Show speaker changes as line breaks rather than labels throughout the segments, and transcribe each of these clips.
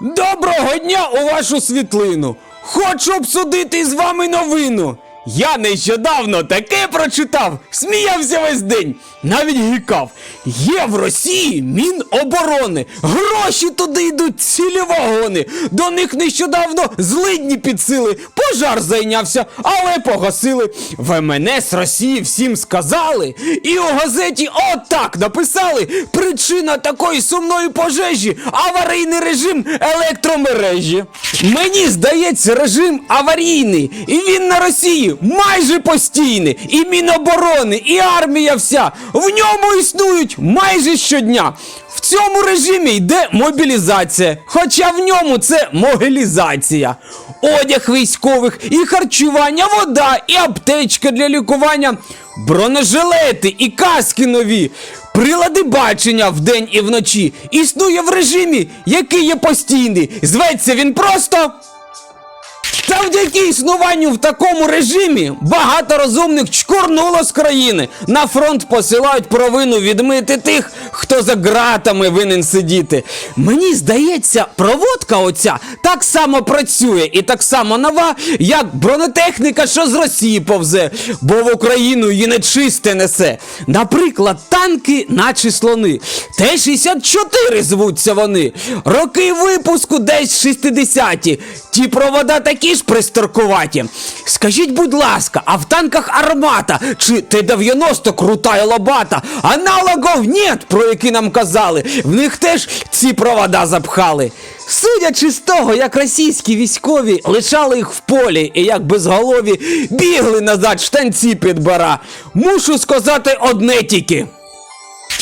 Доброго дня у вашу світлину! Хочу обсудити з вами новину. Я нещодавно таке прочитав, сміявся весь день, навіть гікав. Є в Росії Міноборони. Гроші туди йдуть цілі вагони. До них нещодавно злидні підсили. Пожар зайнявся, але погасили. В МНС Росії всім сказали. І у газеті отак написали: причина такої сумної пожежі аварійний режим електромережі. Мені здається, режим аварійний, і він на Росії майже постійний. І Міноборони, і армія вся в ньому існують майже щодня. Цьому режимі йде мобілізація, хоча в ньому це могилізація. Одяг військових, і харчування, вода, і аптечка для лікування, бронежилети і каски нові. Прилади бачення вдень і вночі існує в режимі, який є постійний. Зветься він просто. Завдяки існуванню в такому режимі багато розумних чкурнуло з країни. На фронт посилають провину відмити тих, хто за ґратами винен сидіти. Мені здається, проводка оця так само працює і так само нова, як бронетехніка, що з Росії повзе, бо в Україну її нечисте несе. Наприклад, танки, наче слони. Т-64 звуться вони. Роки випуску десь 60-ті. Ті провода такі ж пристаркуваті. Скажіть, будь ласка, а в танках армата чи Т-90 крута і лобата? Аналогов нет, про які нам казали. В них теж ці провода запхали. Судячи з того, як російські військові лишали їх в полі і як безголові бігли назад штанці підбира, мушу сказати одне тільки.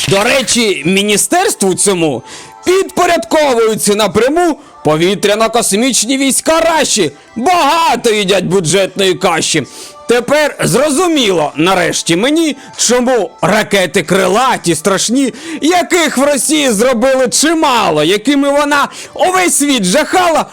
До речі, міністерству цьому підпорядковуються напряму повітряно-космічні війська Раші. Багато їдять бюджетної каші. Тепер зрозуміло нарешті мені, чому ракети крилаті страшні, яких в Росії зробили чимало, якими вона увесь світ жахала.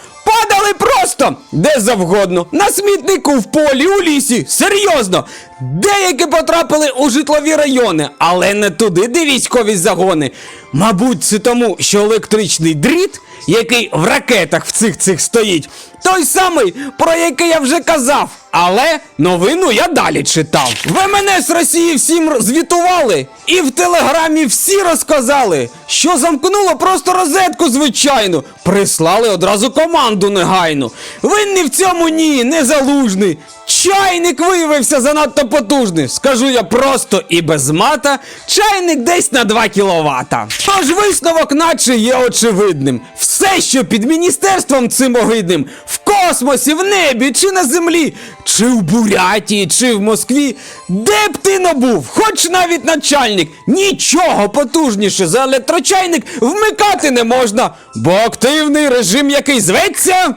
Падали просто де завгодно, на смітнику, в полі, у лісі. Серйозно. Деякі потрапили у житлові райони, але не туди, де військові загони. Мабуть, це тому, що електричний дріт, який в ракетах в цих цих стоїть, той самий, про який я вже казав. Але новину я далі читав. В МНС Росії всім звітували, і в телеграмі всі розказали, що замкнуло просто розетку звичайну. Прислали одразу команду негайну. Винний в цьому ні, не залужний. Чайник виявився занадто потужний. Скажу я просто і без мата. Чайник десь на 2 кіловата. Тож висновок наче є очевидним. Все, що під міністерством цим огидним, в космосі, в небі чи на землі, чи в Бурятії, чи в Москві, де б ти не був, хоч навіть начальник, нічого потужніше за електрочайник вмикати не можна, бо активний режим, який зветься.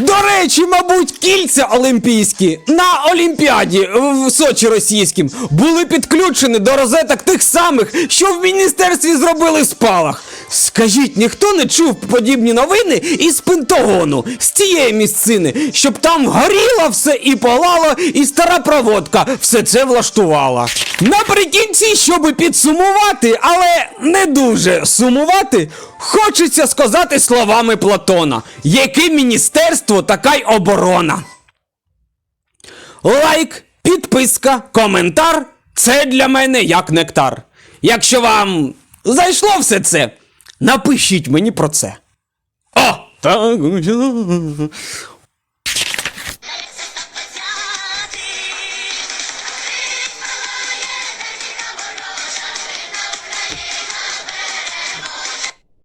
До речі, мабуть, кільця олімпійські на Олімпіаді в Сочі російським були підключені до розеток тих самих, що в міністерстві зробили спалах. Скажіть, ніхто не чув подібні новини із Пентагону, з цієї місцини, щоб там горіло все і палало, і стара проводка все це влаштувала. Наприкінці, щоб підсумувати, але не дуже сумувати, хочеться сказати словами Платона, яке міністерство, така й оборона. Лайк, підписка, коментар це для мене як нектар. Якщо вам зайшло все це, напишіть мені про це. О! Так.